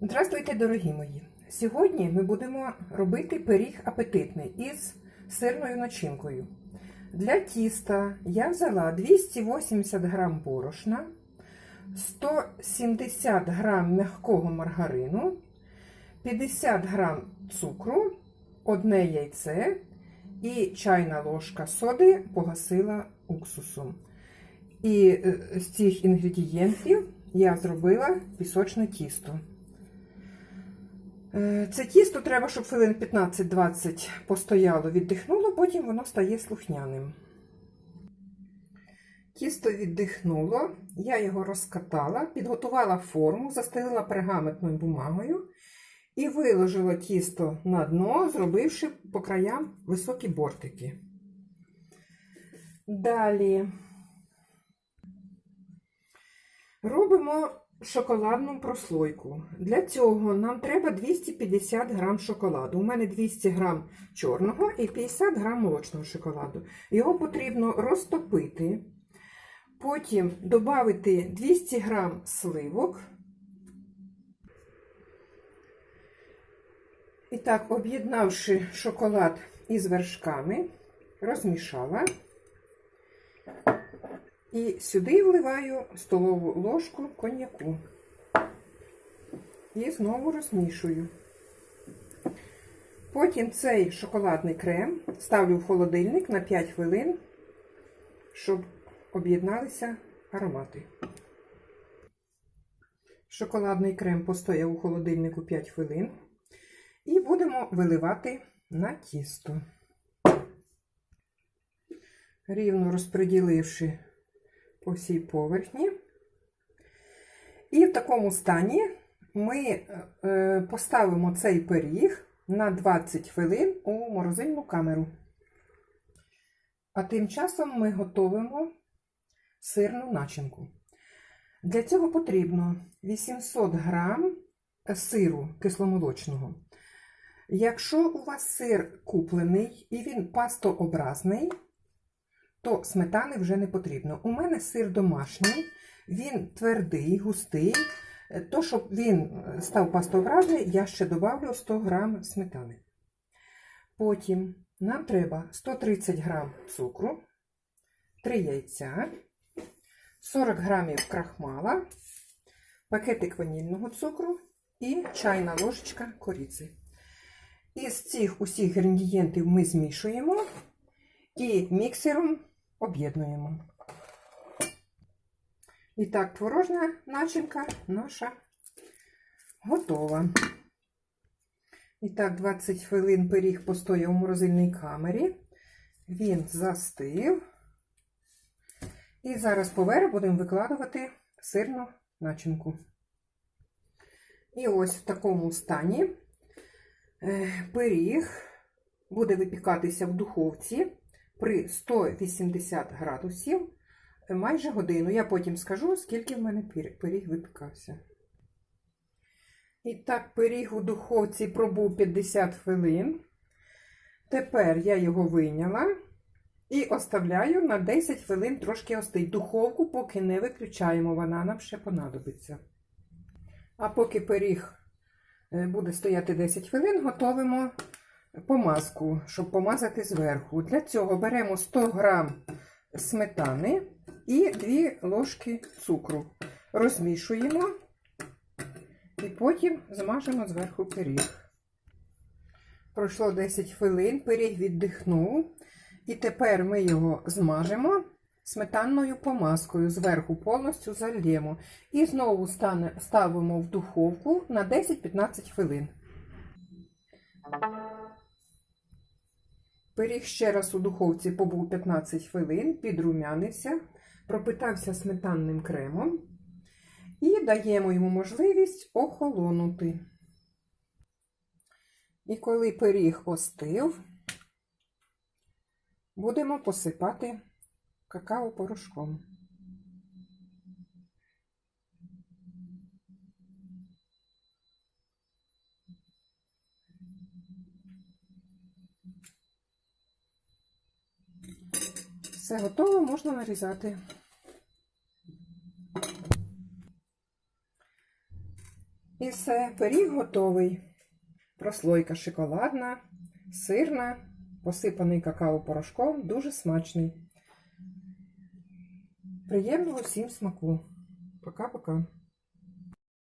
Здравствуйте, дорогі мої! Сьогодні ми будемо робити пиріг апетитний із сирною начинкою. Для тіста я взяла 280 грам борошна, 170 грам м'якого маргарину, 50 грам цукру, одне яйце і чайна ложка соди погасила уксусом. І е, з цих інгредієнтів я зробила пісочне тісто. Е, Це тісто треба, щоб хвилин 15-20 постояло, віддихнуло, потім воно стає слухняним. Тісто віддихнуло, я його розкатала, підготувала форму, застелила пергаментною бумагою і виложила тісто на дно, зробивши по краям високі бортики. Далі робимо шоколадну прослойку. Для цього нам треба 250 грам шоколаду. У мене 200 грам чорного і 50 грам молочного шоколаду. Його потрібно розтопити, потім додати 200 грам сливок. І так, об'єднавши шоколад із вершками, розмішала. І сюди вливаю столову ложку коньяку. І знову розмішую. Потім цей шоколадний крем ставлю в холодильник на 5 хвилин, щоб об'єдналися аромати. Шоколадний крем постояв у холодильнику 5 хвилин. І будемо виливати на тісто. Рівно розподіливши по всій поверхні. І в такому стані ми е, поставимо цей пиріг на 20 хвилин у морозильну камеру. А тим часом ми готуємо сирну начинку. Для цього потрібно 800 грам сиру кисломолочного. Якщо у вас сир куплений і він пастообразний, то сметани вже не потрібно. У мене сир домашній, він твердий, густий. То, щоб він став пастообразний, я ще добавлю 100 грам сметани. Потім нам треба 130 грам цукру, 3 яйця, 40 грамів крахмала, пакетик ванільного цукру і чайна ложечка кориці. Із цих усіх інгредієнтів ми змішуємо і міксером об'єднуємо. І так, творожна начинка наша готова. І так, 20 хвилин пиріг постояв у морозильній камері. Він застив. І зараз поверх будемо викладувати сирну начинку. І ось в такому стані пиріг буде випікатися в духовці при 180 градусів майже годину. Я потім скажу, скільки в мене пиріг випікався. І так, пиріг у духовці пробув 50 хвилин. Тепер я його вийняла і оставляю на 10 хвилин трошки остить. Духовку, поки не виключаємо, вона нам ще понадобиться. А поки пиріг буде стояти 10 хвилин, готуємо помазку, щоб помазати зверху. Для цього беремо 100 грам сметани і 2 ложки цукру. Розмішуємо і потім змажемо зверху пиріг. Пройшло 10 хвилин, пиріг віддихнув. І тепер ми його змажемо сметанною помазкою, зверху повністю зальємо. І знову ставимо в духовку на 10-15 хвилин. Пиріг ще раз у духовці побув 15 хвилин, підрумянився, пропитався сметанним кремом і даємо йому можливість охолонути. І коли пиріг остив, будемо посипати какао-порошком. Все готово, можна нарізати. І все, пиріг готовий. Прослойка шоколадна, сирна, посипаний какао-порошком, дуже смачний. Приємного всім смаку. Пока-пока.